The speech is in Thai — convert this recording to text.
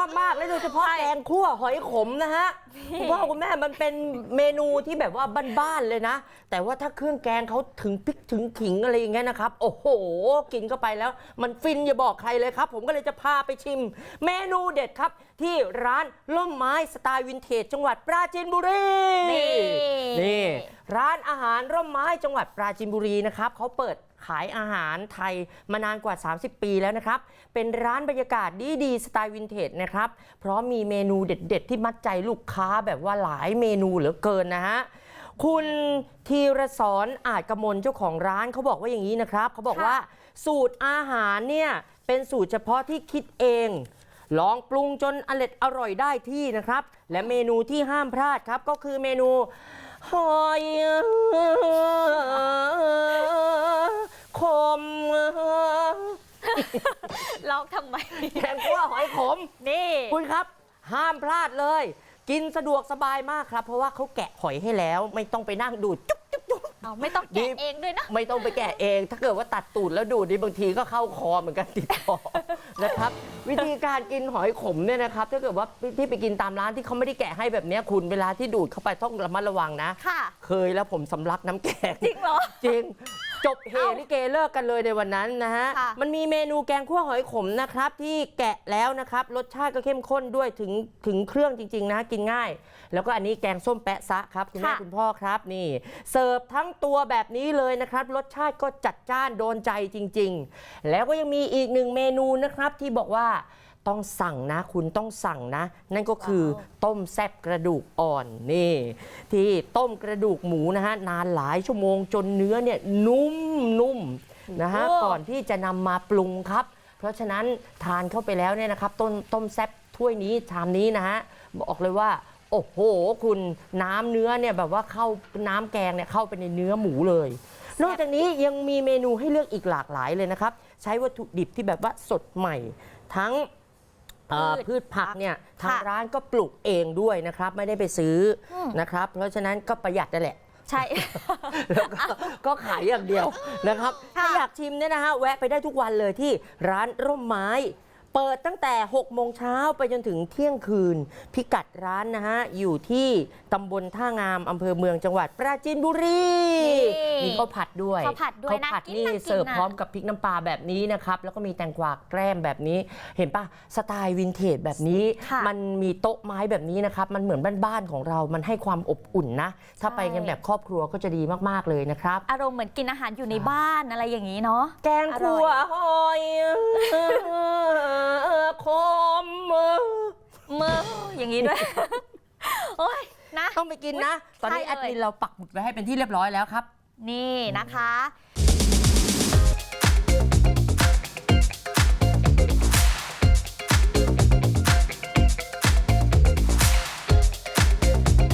อบมากและโดยเฉพาะแกงคั่วหอยขมนะฮะคุณพ่อคุณแม่มันเป็นเมนูที่แบบว่าบ้านๆเลยนะ แต่ว่าถ้าเครื่องแกงเขาถึงพริกถึงขิงอะไรอย่างเงี้ยนะครับ โอ้โห กินเข้าไปแล้ว มันฟินอย่าบอกใครเลยครับ ผมก็เลยจะพาไปชิม เมนูเด็ดครับ ที่ร้านล่มไม้สไตล์วินเทจจังหวัดปราจีนบุรีนี่นี่ร้านอาหารร่มไม้จังหวัดปราจีนบุรีนะครับเขาเปิด ขายอาหารไทยมานานกว่า 30 ปีแล้วนะครับ เป็นร้านบรรยากาศดีๆสไตล์วินเทจนะครับ เพราะมีเมนูเด็ด ๆ ที่มัดใจลูกค้าแบบว่าหลายเมนูเหลือเกินนะฮะคุณธีรสอนอาจกมลเจ้าของร้านเขาบอกว่าอย่างนี้นะครับเขาบอกว่าสูตรอาหารเนี่ยเป็นสูตรเฉพาะที่คิดเอง ลองปรุงจนอร่อยอร่อยได้ที่นะครับ และเมนูที่ห้ามพลาดครับก็คือเมนูหอย ร้องทำไม แกงคั่วหอยขม นี่คุณครับ ห้ามพลาดเลย กินสะดวกสบายมากครับ เพราะว่าเขาแกะหอยให้แล้ว ไม่ต้องไปนั่งดูดจุ๊บจุ๊บจุ๊บ เอาไม่ต้องดี แกะเองด้วยนะ ไม่ต้องไปแกะเอง ถ้าเกิดว่าตัดตูดแล้วดูดนี่บางทีก็เข้าคอเหมือนกันติดคอ นะครับ วิธีการกินหอยขมเนี่ยนะครับ ถ้าเกิดว่าที่ไปกินตามร้านที่เขาไม่ได้แกะให้แบบเนี้ยคุณเวลาที่ดูดเข้าไปต้องระมัดระวังนะ ค่ะ เคยแล้วผมสำลักน้ำแกง จริงเหรอ จริง จบเฮเอ้าลิเกเลิกกันเลยในวันนั้นนะฮะ ค่ะ มันมีเมนูแกงคั่วหอยขมนะครับ ที่แกะแล้วนะครับ รสชาติก็เข้มข้นด้วยถึงถึงเครื่องจริง ๆ นะ กินง่าย แล้วก็อันนี้แกงส้มแปะซะครับ คุณแม่ค่ะ คุณพ่อครับนี่ เสิร์ฟทั้งตัวแบบนี้เลยนะครับ รสชาติก็จัดจ้านโดนใจจริง ๆ แล้วก็ยังมีอีกหนึ่งเมนูนะครับที่บอกว่า ต้องสั่งนะ คุณต้องสั่งนะ นั่นก็คือว้าวต้มแซบกระดูกอ่อนนี่ ที่ต้มกระดูกหมูนะฮะนานหลายชั่วโมงจนเนื้อเนี่ยนุ่มนุ่มนะฮะโอ้ก่อนที่จะนำมาปรุงครับ เพราะฉะนั้นทานเข้าไปแล้วเนี่ยนะครับ ต้มต้มแซบถ้วยนี้ชามนี้นะฮะบอกเลยว่าโอ้โห คุณน้ำเนื้อเนี่ยแบบว่าเข้าน้ำแกงเนี่ยเข้าไปในเนื้อหมูเลย นอกจากนี้ยังมีเมนูให้เลือกอีกหลากหลายเลยนะครับ ใช้วัตถุดิบที่แบบว่าสดใหม่ ทั้งเอ่อ พืช พืชผักเนี่ยทางค่ะร้านก็ปลูกเองด้วยนะครับ ไม่ได้ไปซื้ออม นะครับ เพราะฉะนั้นก็ประหยัดนั่นแหละ ใช่ แล้วก็ก็ขายอย่างเดียวนะครับค่ะถ้าอยากชิมเนี่ยนะฮะแวะไปได้ทุกวันเลยที่ร้านร่มไม้ เปิดตั้งแต่ 6 โมงเช้าไปจนถึงเที่ยงคืน พิกัดร้านนะฮะ อยู่ที่ตำบลท่างามอำเภอเมืองจังหวัดปราจีนบุรี นี่ มีข้าวผัดด้วยข้าวผัดด้วยข้าวผัดน่ากินนี่น่ากินเสิร์ฟน่ะ พร้อมกับพริกน้ำปลาแบบนี้นะครับ แล้วก็มีแตงกวาแกล้มแบบนี้ เห็นปะสไตล์วินเทจแบบนี้ ค่ะมันมีโต๊ะไม้แบบนี้นะครับ มันเหมือนบ้านๆของเรา มันให้ความอบอุ่นนะ ถ้าไปกันแบบครอบครัวก็จะดีมากๆเลยนะครับ อารมณ์เหมือนกินอาหารอยู่ในบ้านอะไรอย่างนี้เนาะ แกงคั่วหอย คมมืออย่างนี้ด้วย โอ้ยนะ ต้องไปกินนะ ตอนนี้ใช่แอเลยดมินเราปักหมุดไว้ให้เป็นที่เรียบร้อยแล้วครับ นี่นะคะ